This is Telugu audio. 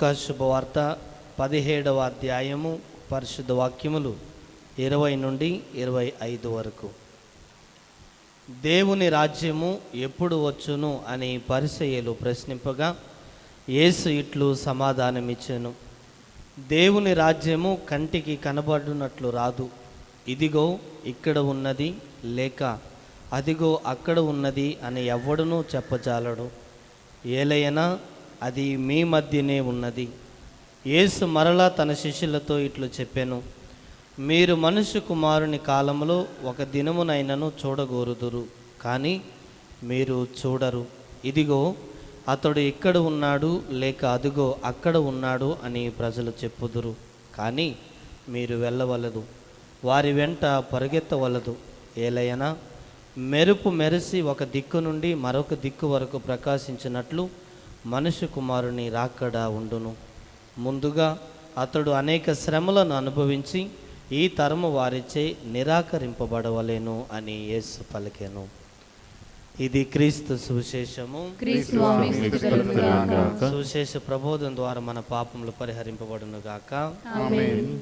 శుభవార్త పదిహేడవ అధ్యాయము పరిశుద్ధ వాక్యములు ఇరవై నుండి ఇరవై ఐదు వరకు. దేవుని రాజ్యము ఎప్పుడు వచ్చును అని పరిసయ్యలు ప్రశ్నింపగా యేసు ఇట్లు సమాధానమిచ్చాను. దేవుని రాజ్యము కంటికి కనబడినట్లు రాదు. ఇదిగో ఇక్కడ ఉన్నది లేక అదిగో అక్కడ ఉన్నది అని ఎవ్వడునూ చెప్పజాలడు. ఏలయనా అది మీ మధ్యనే ఉన్నది. యేసు మరలా తన శిష్యులతో ఇట్లు చెప్పాను మీరు మనుష్య కుమారుని కాలంలో ఒక దినమునైనను చూడగోరుదురు కానీ మీరు చూడరు. ఇదిగో అతడు ఇక్కడ ఉన్నాడు లేక అదిగో అక్కడ ఉన్నాడు అని ప్రజలు చెప్పుదురు కానీ మీరు వెళ్ళవలదు. వారి వెంట పరుగెత్తవలదు. ఏలయనా మెరుపు మెరిసి ఒక దిక్కు నుండి మరొక దిక్కు వరకు ప్రకాశించినట్లు మనుష్య కుమారుని రాకడ ఉండును. ముందుగా అతడు అనేక శ్రమలను అనుభవించి ఈ తరము వారిచే నిరాకరింపబడవలేను అని యేసు పలికెను. ఇది క్రీస్తు సువిశేషము. సువిశేష ప్రబోధం ద్వారా మన పాపములు పరిహరింపబడును గాక. ఆమేన్.